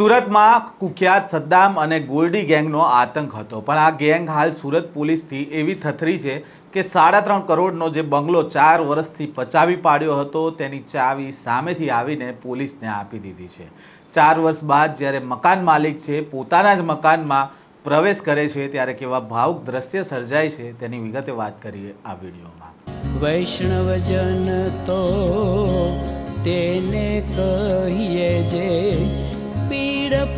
સુરતમાં કુખ્યાત સદ્દામ અને ગોલ્ડી ગેંગનો આતંક હતો. પણ આ ગેંગ હાલ સુરત પોલીસથી એવી થથરી છે કે સાડા ત્રણ કરોડનો જે બંગલો ચાર વર્ષથી પચાવી પાડ્યો હતો, તેની ચાવી સામેથી આવીને પોલીસને આપી દીધી છે. ચાર વર્ષ બાદ જ્યારે મકાન માલિક છે, પોતાના જ મકાનમાં પ્રવેશ કરે છે, ત્યારે કેવા ભાવુક દ્રશ્ય સર્જાય છે, તેની વિગતે વાત કરીએ આ વિડીયોમાં. વૈષ્ણવજન તો તેને કહીએ જે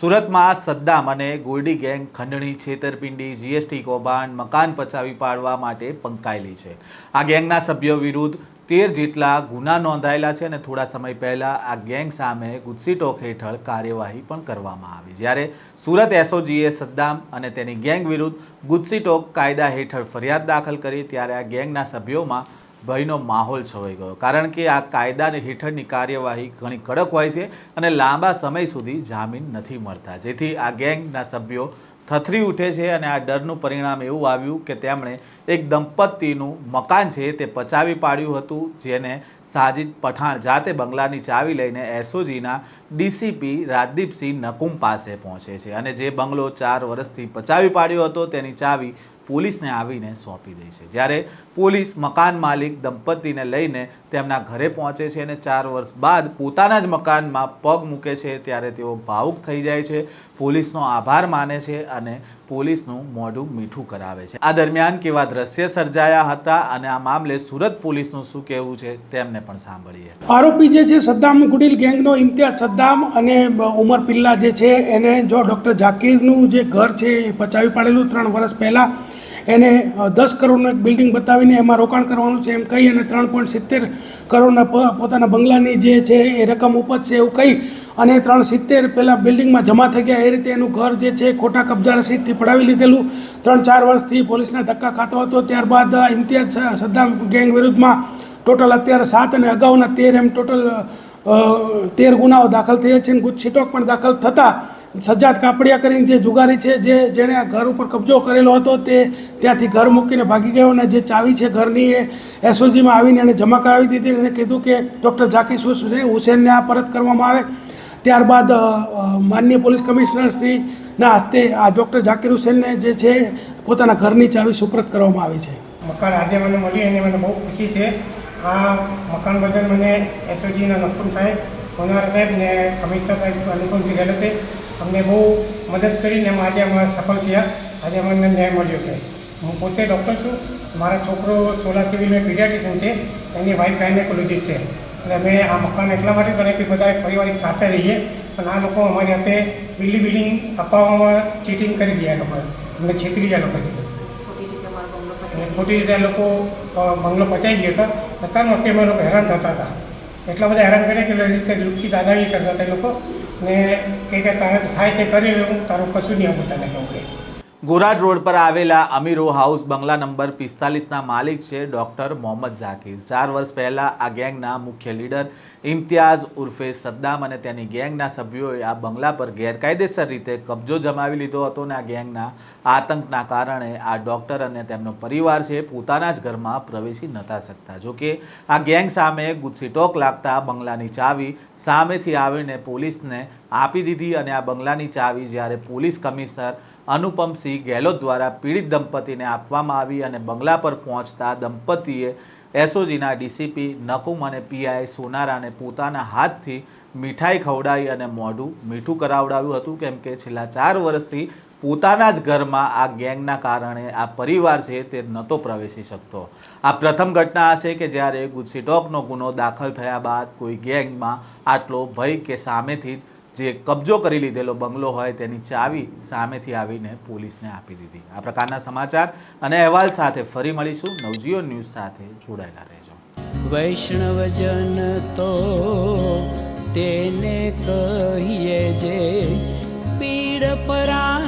સુરતમાં સદ્દામ અને ગોલ્ડી ગેંગ ખંડણી, છેતરપિંડી, જીએસટી કૌભાંડ, મકાન પચાવી પાડવા માટે પંકાયેલી છે. આ ગેંગના સભ્યો વિરુદ્ધ તેર જેટલા ગુના નોંધાયેલા છે અને થોડા સમય પહેલાં આ ગેંગ સામે ગુજસીટોક હેઠળ કાર્યવાહી પણ કરવામાં આવી. જ્યારે સુરત એસઓજીએ સદ્દામ અને તેની ગેંગ વિરુદ્ધ ગુજસીટોક કાયદા હેઠળ ફરિયાદ દાખલ કરી, ત્યારે આ ગેંગના સભ્યોમાં ભયનો માહોલ છવાઈ ગયો. કારણ કે આ કાયદાને હેઠળની કાર્યવાહી ઘણી કડક હોય છે અને લાંબા સમય સુધી જામીન નથી મળતા. જેથી આ ગેંગના સભ્યો થથરી ઉઠે છે અને આ ડરનું પરિણામ એવું આવ્યું કે તેમણે એક દંપતીનું મકાન છે તે પચાવી પાડ્યું હતું, જેને સાજિદ પઠાણ જાતે બંગલાની ચાવી લઈને એસઓજીના ડીસીપી રાજદીપસિંહ નકુમ પાસે પહોંચે છે અને જે બંગલો ચાર વર્ષથી પચાવી પાડ્યો હતો, તેની ચાવી પોલીસને આવીને સોંપી દે છે. જ્યારે પોલીસ મકાન માલિક દંપતીને લઈને તેમના ઘરે પહોંચે છે અને ચાર વર્ષ બાદ પોતાના જ મકાનમાં પગ મૂકે છે, ત્યારે તેઓ ભાવુક થઈ જાય છે, પોલીસનો આભાર માને છે અને પોલીસનું મોઢું મીઠું કરાવે છે. આ દરમિયાન કેવા દ્રશ્ય સર્જાયા હતા અને આ મામલે સુરત પોલીસનું શું કહેવું છે તેમને પણ સાંભળીએ. આરોપી જે છે, સદ્દામ ગુડીલ ગેંગનો ઇમ્તિયાઝ સદ્દામ અને ઉમર પિલ્લા જે છે, એને જો ડૉક્ટર ઝાકીરનું જે ઘર છે, એ પચાવી પાડેલું. ત્રણ વર્ષ પહેલાં એને દસ કરોડનું એક બિલ્ડિંગ બતાવીને એમાં રોકાણ કરવાનું છે એમ કહી અને ત્રણ પોઈન્ટ સિત્તેર કરોડના પોતાના બંગલાની જે છે એ રકમ ઉપજશે એવું કહી અને ત્રણ સિત્તેર પહેલાં બિલ્ડિંગમાં જમા થઈ ગયા. એ રીતે એનું ઘર જે છે ખોટા કબજા રસીદથી પડાવી લીધેલું. ત્રણ ચાર વર્ષથી પોલીસના ધક્કા ખાતો હતો. ત્યારબાદ ઇમ્તિયાઝ સદ્દામ ગેંગ વિરુદ્ધમાં ટોટલ અત્યારે સાત અને અગાઉના તેર એમ ટોટલ તેર ગુનાઓ દાખલ થયા છે અને ગુજ પણ દાખલ થતાં સજ્જાદ કાપડિયા કરીને જે જુગારી છે, જે જેણે આ ઘર ઉપર કબજો કરેલો હતો, તે ત્યાંથી ઘર મૂકીને ભાગી ગયો અને જે ચાવી છે ઘરની એ એસઓજીમાં આવીને એણે જમા કરાવી દીધી અને કીધું કે ડૉક્ટર ઝાકીર હુસેન હુસેનને આ પરત કરવામાં આવે. ત્યારબાદ માનનીય પોલીસ કમિશનર શ્રીના હસ્તે આ ડૉક્ટર ઝાકીર હુસેનને જે છે, પોતાના ઘરની ચાવી સુપ્રત કરવામાં આવી છે. મકાન આજે મને મળી અને મને બહુ ખુશી છે. આ મકાન બદલ મને એસઓજીના નફુલ સાહેબ સોનાર સાહેબ ને કમિશનર સાહેબ, અનુપમજી ગેહલોતે અમને બહુ મદદ કરીને એમાં આજે અમે સફળ થયા. આજે અમને ન્યાય મળ્યો છે. હું પોતે ડૉક્ટર છું. મારા છોકરો સોલા સિવિલમાં પીડિયાટિશિયન છે. એની વાઈફ ગાયનેકોલોજીસ્ટ છે. એટલે અમે આ મકાન એટલા માટે બને કે બધા પરિવારિક સાથે રહીએ. પણ આ લોકો અમારી હાથે બિલ્ડિંગ બિલ્ડિંગ અપાવવામાં ચીટિંગ કરી દીધા લોકો અમને છેતરી ગયા લોકો છે. અને ખોટી રીતે લોકો બંગલો પચાવી ગયા હતા. છતાં અત્યારે અમે લોકો હેરાન થતા હતા. એટલા બધા હેરાન કર્યા કે રીતે લુપ્તી દાદાગી કરતા હતા એ લોકો. ને કે તારે થાય તે કરી લઉં તારું કશું નહીં આપું તને કહું ગોરાડ રોડ પર આવેલા અમીરો હાઉસ બંગલા નંબર પિસ્તાલીસના માલિક છે ડૉક્ટર મોહમ્મદ ઝાકીર. ચાર વર્ષ પહેલાં આ ગેંગના મુખ્ય લીડર ઇમ્તિયાઝ ઉર્ફે સદ્દામ અને તેની ગેંગના સભ્યોએ આ બંગલા પર ગેરકાયદેસર રીતે કબજો જમાવી લીધો હતો અને આ ગેંગના આતંકના કારણે આ ડૉક્ટર અને તેમનો પરિવાર છે પોતાના જ ઘરમાં પ્રવેશી નહોતા શકતા. જોકે આ ગેંગ સામે ગુસ્સીટોક લાગતા બંગલાની ચાવી સામેથી આવીને પોલીસને આપી દીધી અને આ બંગલાની ચાવી જ્યારે પોલીસ કમિશનર અનુપમસિંહ ગેહલોત દ્વારા પીડિત દંપતીને આપવામાં આવી અને બંગલા પર પહોંચતા દંપતીએ એસઓજીના ડીસીપી નકુમ અને પીઆઈ સોનારાને પોતાના હાથથી મીઠાઈ ખવડાવી અને મોઢું મીઠું કરાવડાવ્યું હતું. કેમ કે છેલ્લા ચાર વર્ષથી પોતાના જ ઘરમાં આ ગેંગના કારણે આ પરિવાર છે તે નહોતો પ્રવેશી શકતો. આ પ્રથમ ઘટના હશે કે જ્યારે ગુજસીટોકનો ગુનો દાખલ થયા બાદ કોઈ ગેંગમાં આટલો ભય કે સામેથી જ જે કબજો કરી લીધેલો બંગલો હોય તેની ચાવી સામેથી આવીને પોલીસને આપી દીધી. આ પ્રકારના સમાચાર અને અહેવાલ સાથે ફરી મળીશું. નવજીઓ ન્યૂઝ સાથે જોડાયેલા રહેજો. વૈષ્ણવજન તો તેને કહીએ જે પીડ પરાઈ